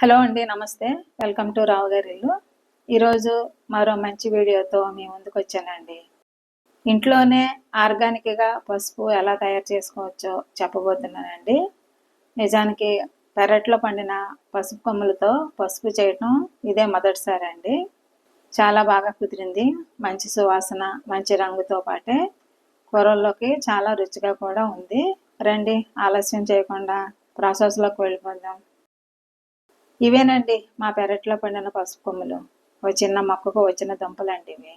Hello అండి నమస్తే. Welcome to రావు గారి ఇల్లు. ఈరోజు మరో మంచి వీడియోతో మీ ముందుకు వచ్చానండి. ఇంట్లోనే ఆర్గానిక్గా పసుపు ఎలా తయారు చేసుకోవచ్చో చెప్పబోతున్నానండి. నిజానికి పెరట్లో పండిన పసుపు కొమ్ములతో పసుపు చేయటం ఇదే మొదటిసారి అండి. చాలా బాగా కుదిరింది. మంచి సువాసన మంచి రంగుతో పాటే కూరల్లోకి చాలా రుచిగా కూడా ఉంది. రండి ఆలస్యం చేయకుండా ప్రాసెస్లోకి వెళ్ళిపోదాం. ఇవేనండి మా పెరట్లో పండిన పసుపు కొమ్ములు. ఓ చిన్న మొక్కకు వచ్చిన దుంపలు అండి ఇవి.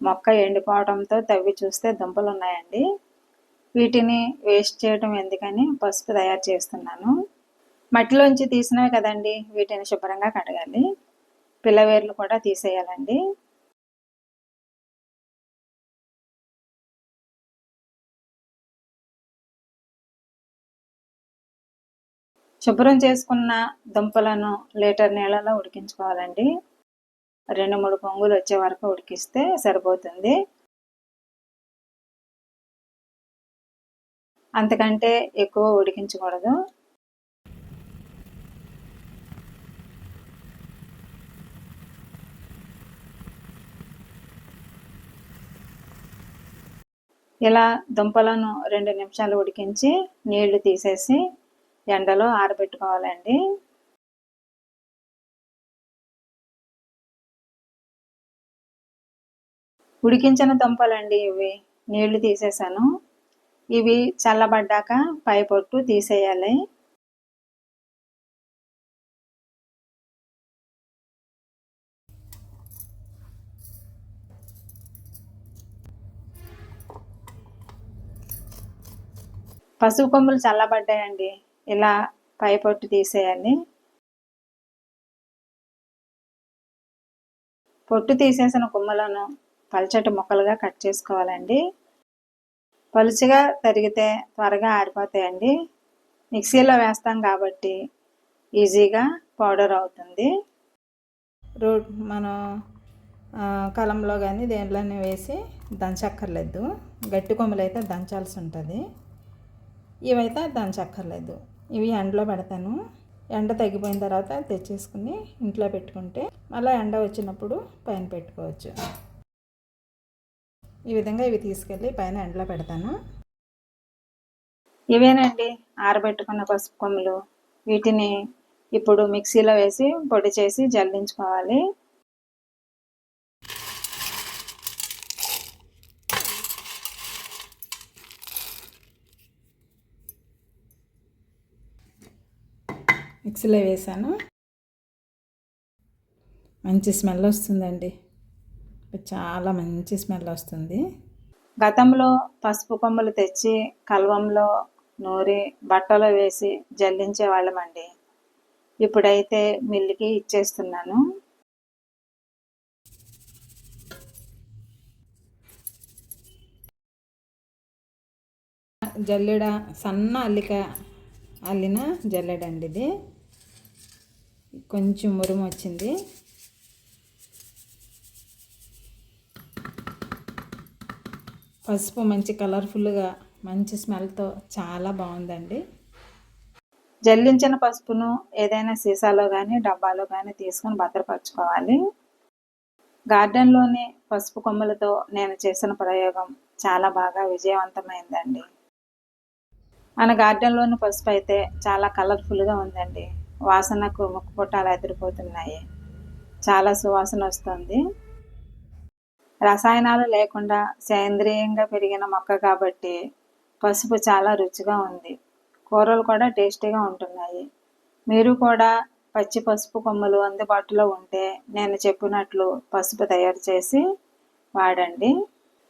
మొక్క ఎండిపోవడంతో తవ్వి చూస్తే దుంపలు ఉన్నాయండి వీటిని వేస్ట్ చేయడం ఎందుకని పసుపు తయారు చేస్తున్నాను. మట్టిలోంచి తీసినవి కదండి వీటిని శుభ్రంగా కడగాలి. పిల్లవేర్లు కూడా తీసేయాలండి. శుభ్రం చేసుకున్న దుంపలను లీటర్ నీళ్ళలో ఉడికించుకోవాలండి. రెండు మూడు పొంగులు వచ్చే వరకు ఉడికిస్తే సరిపోతుంది. అంతకంటే ఎక్కువ ఉడికించకూడదు. ఇలా దుంపలను రెండు నిమిషాలు ఉడికించి నీళ్ళు తీసేసి ఎండలో ఆరబెట్టుకోవాలండి. ఉడికించిన దుంపలండి ఇవి. నీళ్ళు తీసేసాను. ఇవి చల్లబడ్డాక పై పొట్టు తీసేయాలి. పసుపు కొమ్ములు చల్లబడ్డాయండి. ఇలా పై పొట్టు తీసేయాలి. పొట్టు తీసేసిన కొమ్మలను పల్చటి ముక్కలుగా కట్ చేసుకోవాలండి. పలుచగా తరిగితే త్వరగా ఆరిపోతాయండి. మిక్సీలో వేస్తాం కాబట్టి ఈజీగా పౌడర్ అవుతుంది. రూట్ మనం కలంలో కానీ దేంట్లోనే వేసి దంచక్కర్లేదు. గట్టి కొమ్మలు అయితే దంచాల్సి ఉంటుంది. ఇవైతే దంచక్కర్లేదు. ఇవి ఎండలో పెడతాను. ఎండ తగ్గిపోయిన తర్వాత తెచ్చేసుకుని ఇంట్లో పెట్టుకుంటే మళ్ళీ ఎండ వచ్చినప్పుడు పైన పెట్టుకోవచ్చు. ఈ విధంగా ఇవి తీసుకెళ్ళి పైన ఎండలో పెడతాను. ఇవేనండి ఆరబెట్టుకున్న పసుపు కొమ్ములు. వీటిని ఇప్పుడు మిక్సీలో వేసి పొడి చేసి జల్లించుకోవాలి. మిక్సీలో వేసాను. మంచి స్మెల్ వస్తుందండి. చాలా మంచి స్మెల్ వస్తుంది. గతంలో పసుపు కొమ్మలు తెచ్చి కల్వంలో నూరి బట్టలో వేసి జల్లించే వాళ్ళమండి. ఇప్పుడైతే మిల్లుకి ఇచ్చేస్తున్నాను. జల్లెడ సన్న అల్లిక అల్లిన జల్లెడండి ఇది. కొంచెం మురుము వచ్చింది. పసుపు మంచి కలర్ఫుల్గా మంచి స్మెల్తో చాలా బాగుందండి. జల్లించిన పసుపును ఏదైనా సీసాలో కానీ డబ్బాలో కానీ తీసుకొని భద్రపరచుకోవాలి. గార్డెన్లోని పసుపు కొమ్మలతో నేను చేసిన ప్రయోగం చాలా బాగా విజయవంతమైందండి. మన గార్డెన్లోని పసుపు అయితే చాలా కలర్ఫుల్గా ఉందండి. వాసనకు ముక్కు పుట్టాలు ఎదిరిపోతున్నాయి. చాలా సువాసన వస్తుంది. రసాయనాలు లేకుండా సేంద్రియంగా పెరిగిన మొక్క కాబట్టి పసుపు చాలా రుచిగా ఉంది. కూరలు కూడా టేస్టీగా ఉంటున్నాయి. మీరు కూడా పచ్చి పసుపు కొమ్మలు అందుబాటులో ఉంటే నేను చెప్పినట్లు పసుపు తయారు చేసి వాడండి.